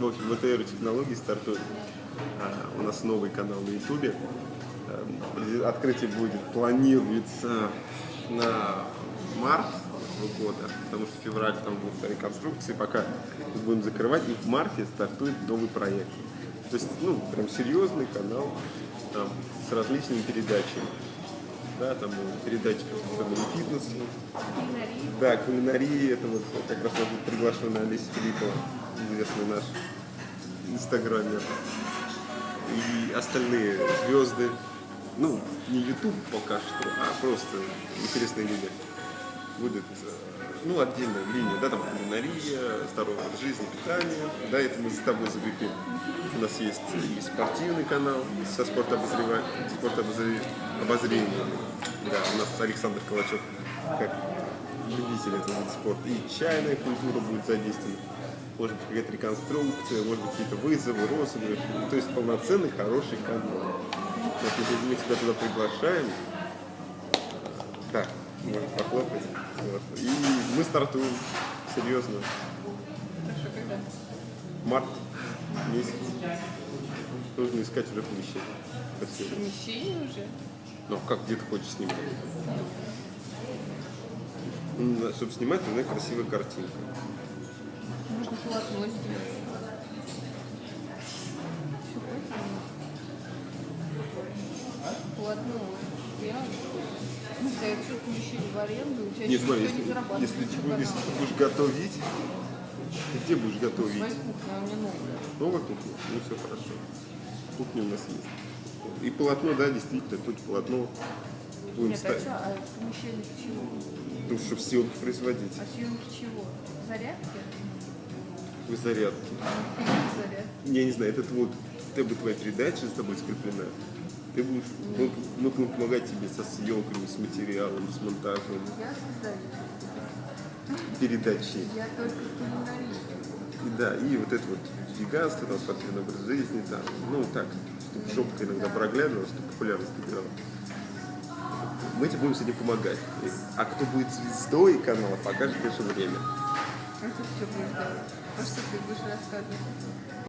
В общем, ВТР технологии стартует. А, у нас новый канал на Ютубе. А, Открытие будет планируется на март года, потому что февраль там будут реконструкции, пока будем закрывать, и в марте стартует новый проект. То есть, ну, прям серьезный канал там, с различными передачами. Да, там передачи по фитнесу. Да, кулинарии, это вот как раз вот приглашенная Олеся Филиппова, известный наш инстаграмер. И остальные звезды, ну, не YouTube пока что, а просто интересные люди. Будет, э, ну, отдельная линия, да, там кулинария, здоровый образ жизни, питание, да, это мы за тобой закрепим. У нас есть и спортивный канал со спортобозреванием, спортобозрением. Да, у нас Александр Калачев как любитель этого вида спорта. И чайная культура будет задействована. Может быть, какая-то реконструкция, может быть, какие-то вызовы, розыгрыши. То есть полноценный, хороший канал. Вот если мы тебя туда приглашаем, можно похлопать. Вот. И мы стартуем серьезно. Март месяц. Нужно искать уже помещение. Красивое. Помещение уже? Ну, как где ты хочешь снимать? Ну, Чтобы снимать, нужна красивая картинка. Можно полотно сделать. Полотно сделано. Помещение в аренду, у тебя Нет, смотри, если, не зарабатывает. если, ты, если канала. ты будешь готовить, ты где будешь готовить? Своя кухня, а у меня новая. Новая кухня? Ну, все хорошо. Кухня у нас есть. И полотно, да, действительно, тут полотно будем Нет, а ставить. а помещение для чего? Ну, чтобы съемки производить. А съемки чего? Зарядки? Вы зарядки. Зарядки? Я не знаю, это вот, это бы твоя передача с тобой скреплена. Ты будешь, мы, мы будем помогать тебе со съемками, с материалом, с монтажем, Я создаю. передачи. Я только. И да, и вот это вот веганство, там, спортивный образ жизни, там, ну так, чтобы жопка иногда проглядывала, чтобы популярность набирала. Мы тебе будем с этим помогать. А кто будет звездой канала, покажет, конечно, время. А ты что будешь делать? А что ты будешь рассказывать?